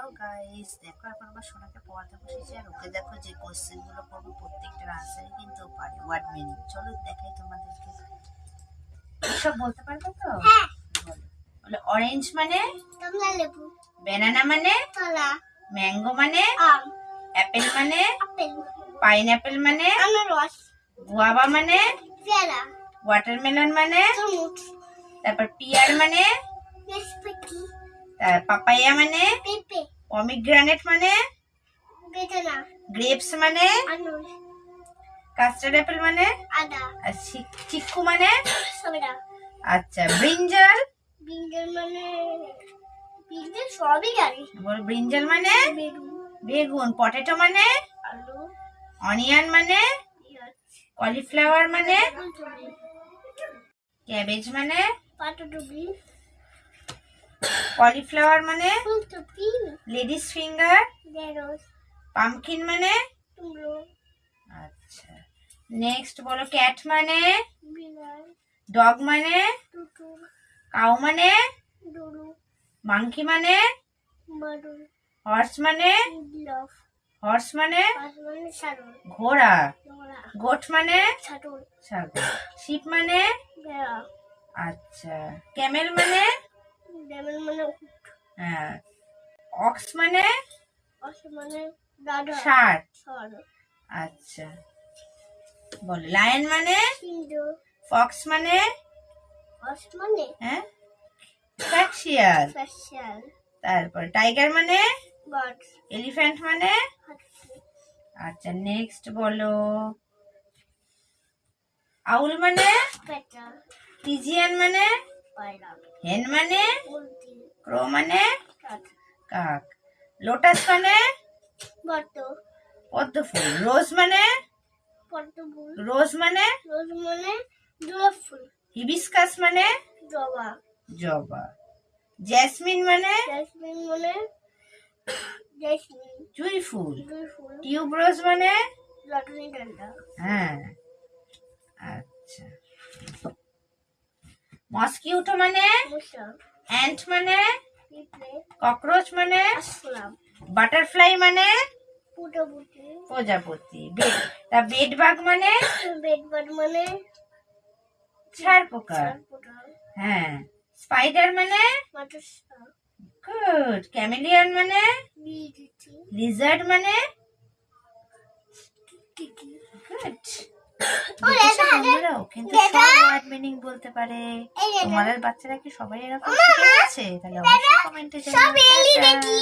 Hello guys দেখো এখন আমার সোনাকে পড়াতে বসেছি আর ওকে দেখো যে কোশ্চেন করব প্রত্যেকটার আনসারই কিন্তু পারে ওয়ার্ড মিনিং চলো দেখাই তোমাদেরকে। সব বলতে পারবে তো? হ্যাঁ। বলো। অরেঞ্জ মানে? কমলা লেবু। ব্যানানা মানে? কলা। ম্যাঙ্গো মানে? আম। অ্যাপেল মানে? আপেল পাইনঅ্যাপেল মানে? আনারস। গুয়াভা মানে? পেয়ারা। ওয়াটারমেলন মানে? তরমুজ তারপর পিয়ার মানে? নাশপাতি। তার পাপায়া মানে? পেঁপে। পমিগ্রানেট মানে? গ্রেপস মানে? কাস্টার্ড অ্যাপেল মানে? আদা আর চিক্কু মানে? আচ্ছা ব্রিঞ্জাল বিঞ্জল মানে বিঞ্জল সবই জানি। বল ব্রিঞ্জাল মানে? বেগুন। পটেটো মানে? আলু। অনিয়ন মানে? কলিফ্লাওয়ার মানে? ক্যাবেজ মানে? পাতাকপি কলিফ্লাওয়ার মানে? লেডিস ফিঙ্গার পামকিন মানে? আচ্ছা। নেক্সট বলো ক্যাট মানে? ডগ মানে? কাউ মানে? মাংকি মানে? হর্স মানে? হর্স মানে? মানে ঘোড়া গোট মানে? ছাগল শিপ মানে? আচ্ছা। ক্যামেল মানে? ডেমন মানে হ্যাঁ। অক্স মানে? অস মানে দাদা ষাট আচ্ছা। বল লায়ন মানে? ফক্স মানে? অস মানে? হ্যাঁ। ফ্যাক্সিয়াল। স্পেশাল তারপর টাইগার মানে? এলিফ্যান্ট মানে? আচ্ছা নেক্সট বলো। আউল মানে? পিজিয়ান মানে? হেন মানে মুরগি ক্রো মানে কাঠ কাক লোটাস মানে বর্ত পদ্ম ফুল রোজ মানে পদ্ম ফুল রোজ মানে রোজ মানে গোলাপ ফুল হিবিস্কাস মানে জবা জবা জেসমিন মানে জেসমিন মানে জেসমিন জুই ফুল দুই ফুল টিউবরোজ মানে লটনি ডান্ডা হ্যাঁ আচ্ছা মসকিউটো মানে? অ্যান্ট মানে? ককরোচ মানে? বাটারফ্লাই মানে? প্রজাপতি। তা বেড বাগ মানে? বেডবার্ড মানে? ছাড় পোকা হ্যাঁ। স্পাইডার মানে? গুড ক্যামেলিয়ন মানে? লিজার্ড মানে? গুড কিন্তু মিনিং বলতে পারে? তোমাদের বাচ্চারা কি সবাই এরকম আছে? গেছে তাহলে অবশ্যই কমেন্টে সব এলি দেখি